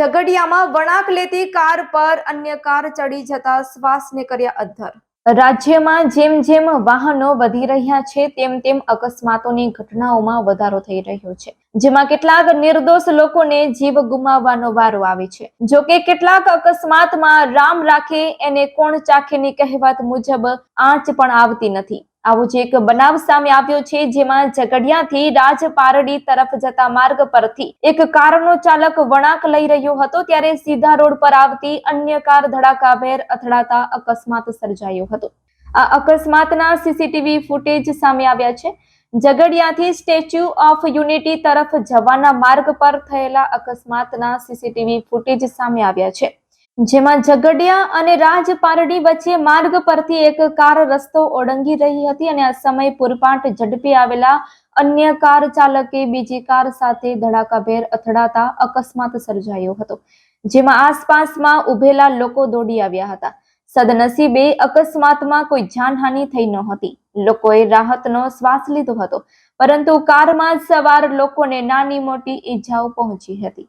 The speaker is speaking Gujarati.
ઝઘડિયામાં વળાંક લેતી કાર પર અન્ય કાર ચડી જતા શ્વાસને કર્યા અદ્ધર રાજ્યમાં જેમ જેમ વાહનો વધી રહ્યા છે, તેમ તેમ અકસ્માતોની ઘટનાઓમાં વધારો થઈ રહ્યો છે, જેમાં કેટલાક નિર્દોષ લોકોને જીવ ગુમાવવાનો વારો આવે છે. જો કે કેટલાક અકસ્માતમાં રામ રાખે એને કોણ ચાખેની કહેવત મુજબ આંચ પણ આવતી નથી. આવો જ એક બનાવ સામે આવ્યો છે, જેમાં ઝઘડિયાથી રાજપારડી તરફ જતા માર્ગ પરથી એક કારનો ચાલક વળાંક લઈ રહ્યો હતો, ત્યારે સીધા રોડ પર આવતી અન્ય કાર ધડાકાભેર અથડાતા અકસ્માત સર્જાયો હતો. આ અકસ્માતના સીસીટીવી ફૂટેજ સામે આવ્યા છે. ઝઘડિયાથી સ્ટેચ્યુ ઓફ યુનિટી તરફ જવાના માર્ગ પર થયેલા અકસ્માતના સીસીટીવી ફૂટેજ સામે આવ્યા છે. જેમાં ઝઘડિયા અને રાજપારડી વચ્ચે માર્ગ પરથી એક કાર રસ્તો ઓળંગી રહી હતી અને આ સમય પૂરપાટ ઝડપી આવેલા અન્ય કાર ચાલકે બીજી કાર સાથે ધડાકાભેર અથડાતા અકસ્માત સર્જાયો હતો, જેમાં આસપાસમાં ઉભેલા લોકો દોડી આવ્યા હતા. સદનસીબે અકસ્માતમાં કોઈ જાનહાનિ થઈ નહોતી. લોકોએ રાહતનો શ્વાસ લીધો હતો, પરંતુ કારમાં સવાર લોકોને નાની મોટી ઈજાઓ પહોંચી હતી.